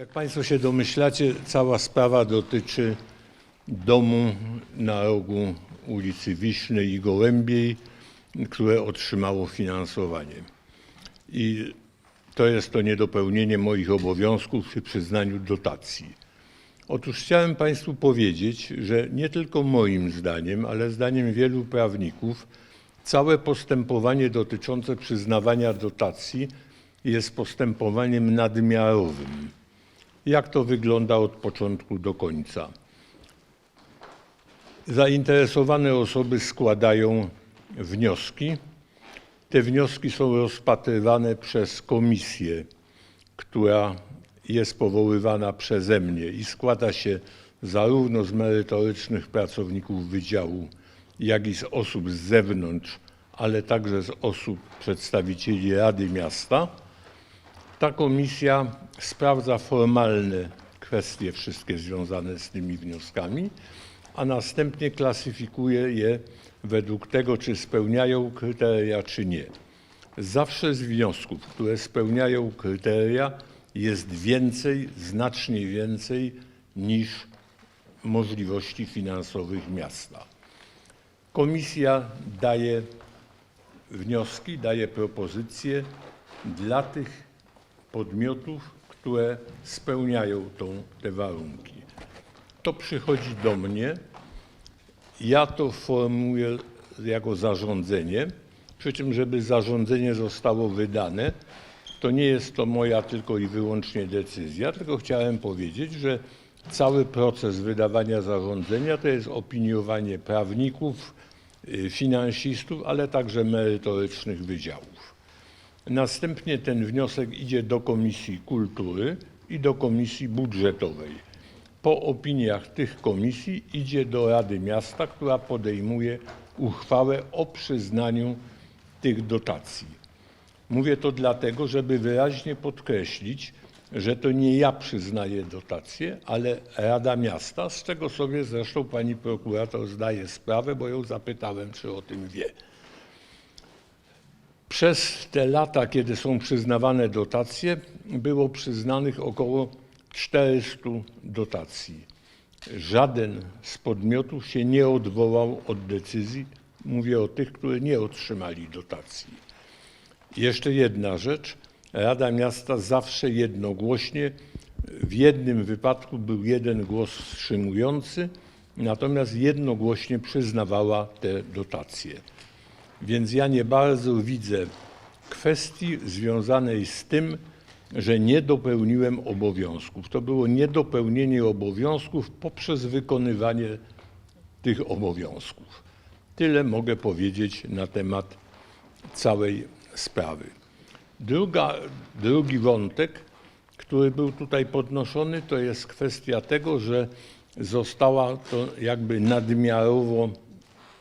Jak Państwo się domyślacie, cała sprawa dotyczy domu na rogu ulicy Wiśnej i Gołębiej, które otrzymało finansowanie. I to jest to niedopełnienie moich obowiązków przy przyznaniu dotacji. Otóż chciałem Państwu powiedzieć, że nie tylko moim zdaniem, ale zdaniem wielu prawników, całe postępowanie dotyczące przyznawania dotacji jest postępowaniem nadmiarowym. Jak to wygląda od początku do końca? Zainteresowane osoby składają wnioski. Te wnioski są rozpatrywane przez komisję, która jest powoływana przeze mnie i składa się zarówno z merytorycznych pracowników wydziału, jak i z osób z zewnątrz, ale także z osób przedstawicieli Rady Miasta. Ta komisja sprawdza formalne kwestie wszystkie związane z tymi wnioskami, a następnie klasyfikuje je według tego, czy spełniają kryteria, czy nie. Zawsze z wniosków, które spełniają kryteria, jest więcej, znacznie więcej niż możliwości finansowych miasta. Komisja daje wnioski, daje propozycje dla tych podmiotów, które spełniają tą, te warunki. To przychodzi do mnie, ja to formułuję jako zarządzenie, przy czym, żeby zarządzenie zostało wydane, to nie jest to moja tylko i wyłącznie decyzja, tylko chciałem powiedzieć, że cały proces wydawania zarządzenia to jest opiniowanie prawników, y, finansistów, ale także merytorycznych wydziałów. Następnie ten wniosek idzie do Komisji Kultury i do Komisji Budżetowej. Po opiniach tych komisji idzie do Rady Miasta, która podejmuje uchwałę o przyznaniu tych dotacji. Mówię to dlatego, żeby wyraźnie podkreślić, że to nie ja przyznaję dotacje, ale Rada Miasta, z czego sobie zresztą pani prokurator zdaje sprawę, bo ją zapytałem, czy o tym wie. Przez te lata, kiedy są przyznawane dotacje, było przyznanych około 400 dotacji. Żaden z podmiotów się nie odwołał od decyzji. Mówię o tych, które nie otrzymali dotacji. Jeszcze jedna rzecz. Rada Miasta zawsze jednogłośnie, w jednym wypadku był jeden głos wstrzymujący, natomiast jednogłośnie przyznawała te dotacje. Więc ja nie bardzo widzę kwestii związanej z tym, że nie dopełniłem obowiązków. To było niedopełnienie obowiązków poprzez wykonywanie tych obowiązków. Tyle mogę powiedzieć na temat całej sprawy. Druga, drugi wątek, który był tutaj podnoszony, to jest kwestia tego, że została to jakby nadmiarowo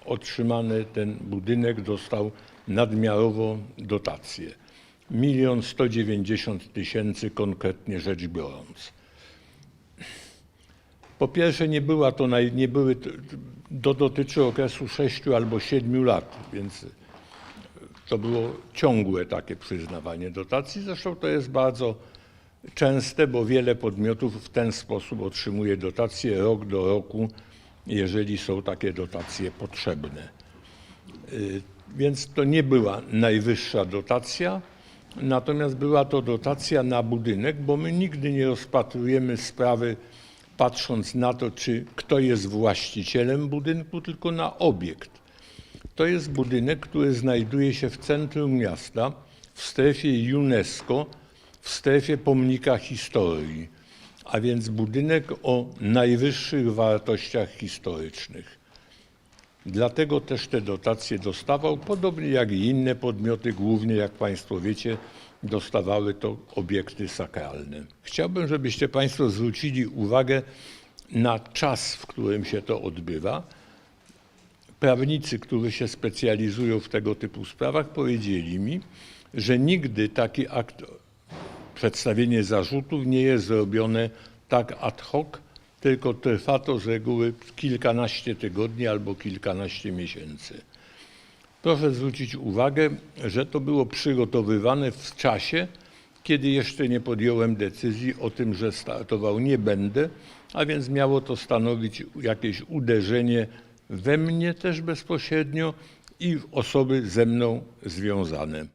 otrzymany ten budynek, dostał nadmiarowo dotację. Milion sto dziewięćdziesiąt tysięcy konkretnie rzecz biorąc. Po pierwsze nie była to, naj- nie były, to, dotyczy okresu sześciu albo siedmiu lat, więc to było ciągłe takie przyznawanie dotacji. Zresztą to jest bardzo częste, bo wiele podmiotów w ten sposób otrzymuje dotacje rok do roku, jeżeli są takie dotacje potrzebne. Y, Więc to nie była najwyższa dotacja, natomiast była to dotacja na budynek, bo my nigdy nie rozpatrujemy sprawy patrząc na to, czy kto jest właścicielem budynku, tylko na obiekt. To jest budynek, który znajduje się w centrum miasta, w strefie UNESCO, w strefie pomnika historii, a więc budynek o najwyższych wartościach historycznych. Dlatego też te dotacje dostawał, podobnie jak i inne podmioty, głównie jak Państwo wiecie, dostawały to obiekty sakralne. Chciałbym, żebyście Państwo zwrócili uwagę na czas, w którym się to odbywa. Prawnicy, którzy się specjalizują w tego typu sprawach, powiedzieli mi, że nigdy taki akt, przedstawienie zarzutów nie jest zrobione tak ad hoc, tylko trwa to z reguły kilkanaście tygodni albo kilkanaście miesięcy. Proszę zwrócić uwagę, że to było przygotowywane w czasie, kiedy jeszcze nie podjąłem decyzji o tym, że startował nie będę, a więc miało to stanowić jakieś uderzenie we mnie też bezpośrednio i w osoby ze mną związane.